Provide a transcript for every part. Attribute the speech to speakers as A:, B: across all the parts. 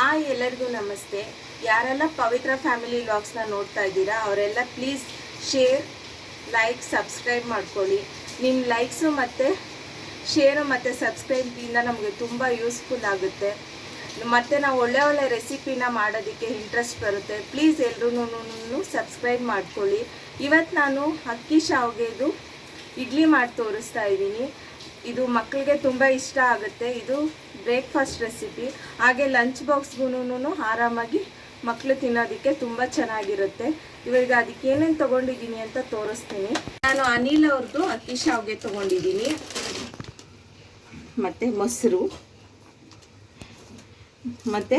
A: Hi ಎಲ್ಲರಿಗೂ ನಮಸ್ತೆ. ಯಾರೆಲ್ಲ ಪವಿತ್ರ ಫ್ಯಾಮಿಲಿ ವ್ಲಾಗ್ಸ್ನ ನೋಡ್ತಾ ಇದ್ದೀರಾ, ಅವರೆಲ್ಲ ಪ್ಲೀಸ್ ಶೇರ್, ಲೈಕ್, ಸಬ್ಸ್ಕ್ರೈಬ್ ಮಾಡ್ಕೊಳ್ಳಿ. ನಿಮ್ಮ ಲೈಕ್ಸು ಮತ್ತು ಶೇರು ಮತ್ತು ಸಬ್ಸ್ಕ್ರೈಬಿಂದ ನಮಗೆ ತುಂಬ ಯೂಸ್ಫುಲ್ ಆಗುತ್ತೆ. ಮತ್ತು ನಾವು ಒಳ್ಳೆ ಒಳ್ಳೆ ರೆಸಿಪಿನ ಮಾಡೋದಕ್ಕೆ ಇಂಟ್ರೆಸ್ಟ್ ಬರುತ್ತೆ. ಪ್ಲೀಸ್ ಎಲ್ಲರೂ ಸಬ್ಸ್ಕ್ರೈಬ್ ಮಾಡ್ಕೊಳ್ಳಿ. ಇವತ್ತು ನಾನು ಅಕ್ಕಿ ಶಾವ್ಗೆದು ಇಡ್ಲಿ ಮಾಡಿ ತೋರಿಸ್ತಾ ಇದ್ದೀನಿ. ಇದು ಮಕ್ಕಳಿಗೆ ತುಂಬ ಇಷ್ಟ ಆಗುತ್ತೆ. ಇದು ಬ್ರೇಕ್ಫಾಸ್ಟ್ ರೆಸಿಪಿ ಹಾಗೆ ಲಂಚ್ ಬಾಕ್ಸ್ಗೂ ಆರಾಮಾಗಿ ಮಕ್ಕಳು ತಿನ್ನೋದಕ್ಕೆ ತುಂಬ ಚೆನ್ನಾಗಿರುತ್ತೆ. ಇವಾಗ ಅದಕ್ಕೆ ಏನೇನು ತೊಗೊಂಡಿದ್ದೀನಿ ಅಂತ ತೋರಿಸ್ತೀನಿ. ನಾನು ಅನಿಲ್ ಅವ್ರದ್ದು ಅಕ್ಕಿ ಶಾವ್ಗೆ ತೊಗೊಂಡಿದ್ದೀನಿ. ಮತ್ತು ಮೊಸರು. ಮತ್ತು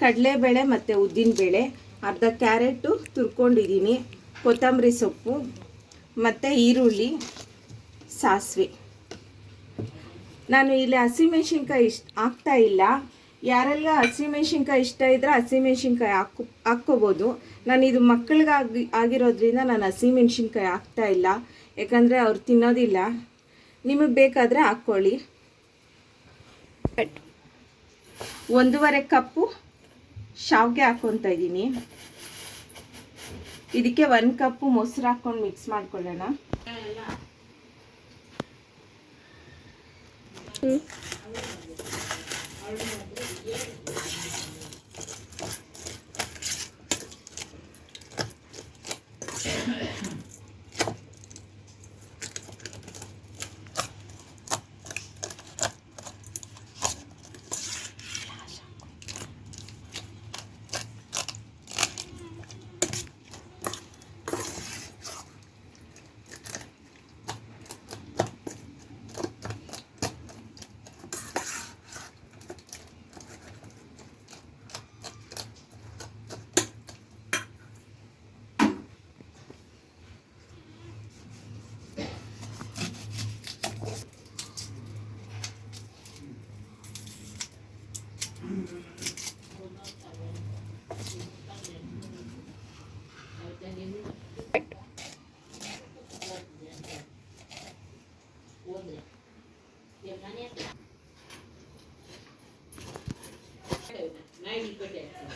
A: ಕಡಲೆಬೇಳೆ ಮತ್ತು ಉದ್ದಿನಬೇಳೆ. ಅರ್ಧ ಕ್ಯಾರೆಟು ತುರ್ಕೊಂಡಿದ್ದೀನಿ. ಕೊತ್ತಂಬರಿ ಸೊಪ್ಪು. ಮತ್ತು ಈರುಳ್ಳಿ, ಸಾಸಿವೆ. ನಾನು ಇಲ್ಲಿ ಹಸಿಮೆಣ್ಸಿನ್ಕಾಯಿ ಇಷ್ಟ ಹಾಕ್ತಾ ಇಲ್ಲ. ಯಾರೆಲ್ಲ ಹಸಿಮೆಣ್ಸಿನ್ಕಾಯಿ ಇಷ್ಟ ಇದ್ದರೆ ಹಸಿಮೆಣ್ಸಿನ್ಕಾಯಿ ಹಾಕು ಹಾಕ್ಕೋಬೋದು. ನಾನು ಇದು ಮಕ್ಕಳಿಗಾಗಿ ಆಗಿರೋದ್ರಿಂದ ನಾನು ಹಸಿಮೆಣ್ಸಿನ್ಕಾಯಿ ಹಾಕ್ತಾ ಇಲ್ಲ. ಯಾಕಂದರೆ ಅವ್ರು ತಿನ್ನೋದಿಲ್ಲ. ನಿಮಗೆ ಬೇಕಾದರೆ ಹಾಕ್ಕೊಳ್ಳಿ. ಒಂದೂವರೆ ಕಪ್ಪು ಶಾವಿಗೆ ಹಾಕ್ಕೊತಾ ಇದ್ದೀನಿ. ಇದಕ್ಕೆ ಒಂದು ಕಪ್ಪು ಮೊಸರು ಹಾಕ್ಕೊಂಡು ಮಿಕ್ಸ್ ಮಾಡ್ಕೊಳ್ಳೋಣ. 嗯。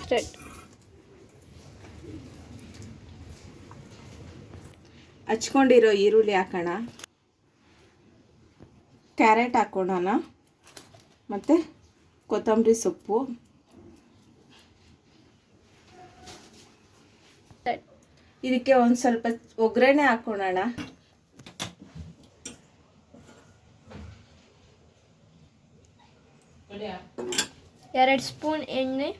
B: ಸ್ಟಾರ್ಟ್
A: ಹಚ್ಕೊಂಡಿರೋ ಈರುಳ್ಳಿ ಹಾಕೋಣ. ಕ್ಯಾರೆಟ್ ಹಾಕೋಣ ಮತ್ತು ಕೊತ್ತಂಬರಿ ಸೊಪ್ಪು. ಇದಕ್ಕೆ ಒಂದು ಸ್ವಲ್ಪ ಒಗ್ಗರಣೆ ಹಾಕ್ಕೊಳ್ಳೋಣ
B: ಎರಡು ಸ್ಪೂನ್ ಎಣ್ಣೆ.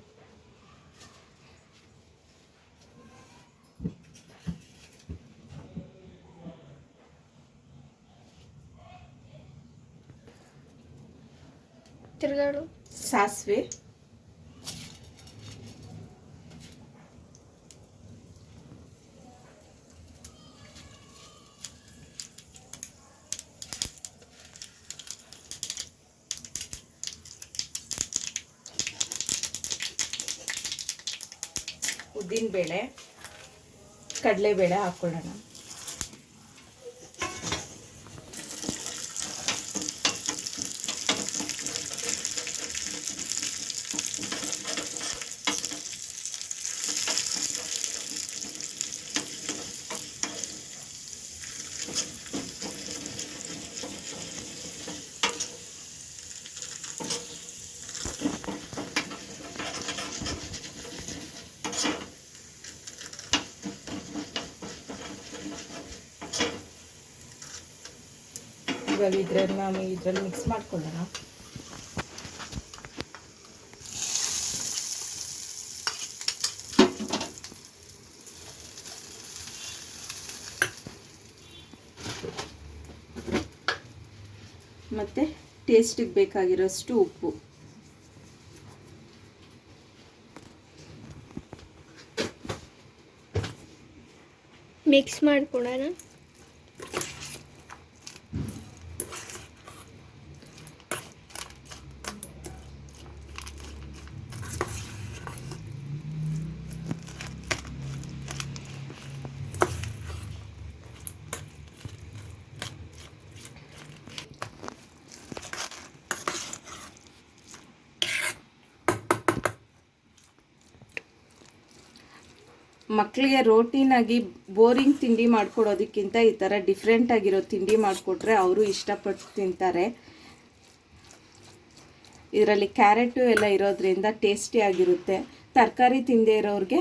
B: ತಿರುಗಾಡು.
A: ಸಾಸಿವೆ. ಉದ್ದಿನಬೇಳೆ ಕಡಲೆಬೇಳೆ ಹಾಕ್ಕೊಳ್ಳೋಣ. ಇವಾಗ ಇದ್ರಲ್ಲಿ ನಾವು ಇದ್ರಲ್ಲಿ ಮಿಕ್ಸ್ ಮಾಡ್ಕೊಳ್ಳೋಣ. ಮತ್ತೆ ಟೇಸ್ಟಿಗೆ ಬೇಕಾಗಿರೋಷ್ಟು ಉಪ್ಪು.
B: ಮಿಕ್ಸ್ ಮಾಡ್ಕೊಡೋಣ
A: ಮಕ್ಕಳಿಗೆ ರೋಟೀನಾಗಿ ಬೋರಿಂಗ್ ತಿಂಡಿ ಮಾಡಿಕೊಡೋದಕ್ಕಿಂತ ಈ ಥರ ಡಿಫ್ರೆಂಟಾಗಿರೋ ತಿಂಡಿ ಮಾಡಿಕೊಟ್ರೆ ಅವರು ಇಷ್ಟಪಟ್ಟು ತಿಂತಾರೆ. ಇದರಲ್ಲಿ ಕ್ಯಾರೆಟು ಎಲ್ಲ ಇರೋದ್ರಿಂದ ಟೇಸ್ಟಿಯಾಗಿರುತ್ತೆ ತರಕಾರಿ ತಿಂದೇ ಇರೋರಿಗೆ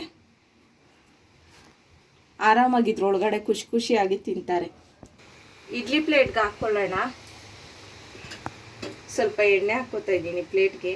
A: ಆರಾಮಾಗಿ ಇದ್ರೊಳಗಡೆ ಖುಷಿ ಖುಷಿಯಾಗಿ ತಿಂತಾರೆ. ಇಡ್ಲಿ ಪ್ಲೇಟ್ಗೆ ಹಾಕ್ಕೊಳ್ಳೋಣ ಸ್ವಲ್ಪ ಎಣ್ಣೆ ಹಾಕ್ಕೋತಾ ಇದ್ದೀನಿ ಪ್ಲೇಟ್ಗೆ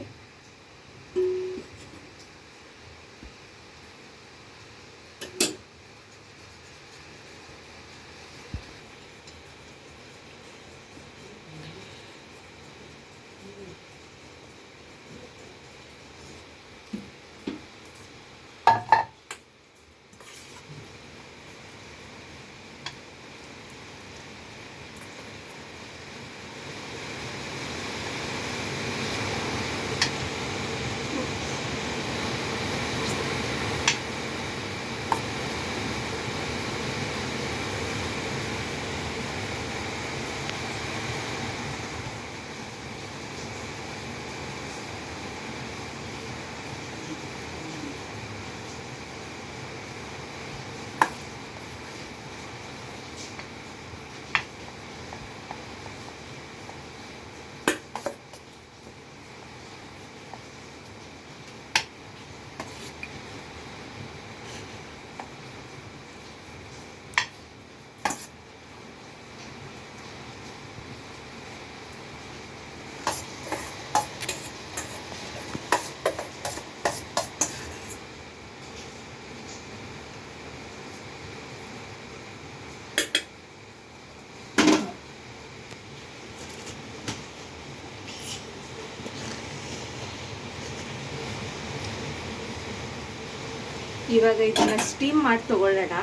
A: ಇವಾಗ ಇದನ್ನ ಸ್ಟೀಮ್ ಮಾಡಿ ತಗೊಳ್ಳೋಣ.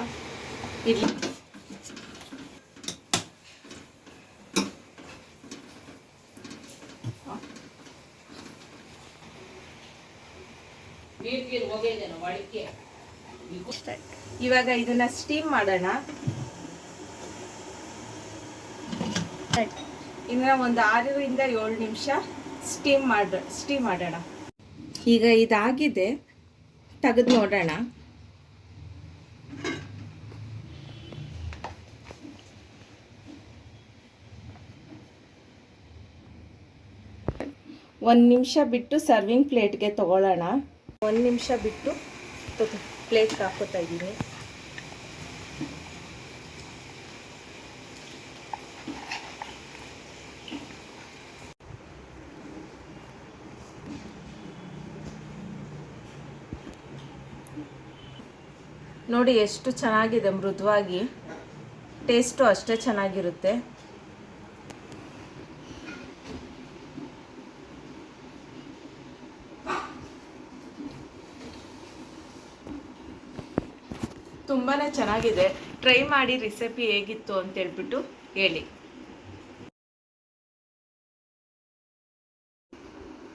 A: ಇಲ್ಲಿ. ಇವಾಗ ಇದನ್ನ ಸ್ಟೀಮ್ ಮಾಡೋಣ. ಇನ್ನ ಒಂದು ಆರರಿಂದ ಏಳು ನಿಮಿಷ ಸ್ಟೀಮ್ ಮಾಡ ಸ್ಟೀಮ್ ಮಾಡೋಣ. ಈಗ ಇದಾಗಿದೆ. ತೆಗೆದು ನೋಡೋಣ. ಒಂದು ನಿಮಿಷ ಬಿಟ್ಟು ಸರ್ವಿಂಗ್ ಪ್ಲೇಟ್ಗೆ ತಗೊಳ್ಳೋಣ. ಒಂದು ನಿಮಿಷ ಬಿಟ್ಟು ಪ್ಲೇಟ್ಗೆ ಹಾಕೋತಾ ಇದ್ದೀನಿ. ನೋಡಿ ಎಷ್ಟು ಚೆನ್ನಾಗಿದೆ ಮೃದುವಾಗಿ. ಟೇಸ್ಟು ಅಷ್ಟೇ ಚೆನ್ನಾಗಿರುತ್ತೆ. ತುಂಬಾ ಚೆನ್ನಾಗಿದೆ. ಟ್ರೈ ಮಾಡಿ ರೆಸಿಪಿ ಹೇಗಿತ್ತು ಅಂತ ಹೇಳ್ಬಿಟ್ಟು ಹೇಳಿ.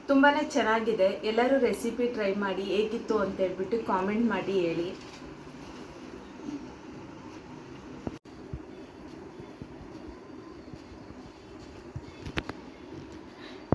A: ತುಂಬಾ ಚೆನ್ನಾಗಿದೆ. ಎಲ್ಲರೂ ರೆಸಿಪಿ ಟ್ರೈ ಮಾಡಿ ಹೇಗಿತ್ತು ಅಂತ ಹೇಳ್ಬಿಟ್ಟು ಕಾಮೆಂಟ್ ಮಾಡಿ ಹೇಳಿ.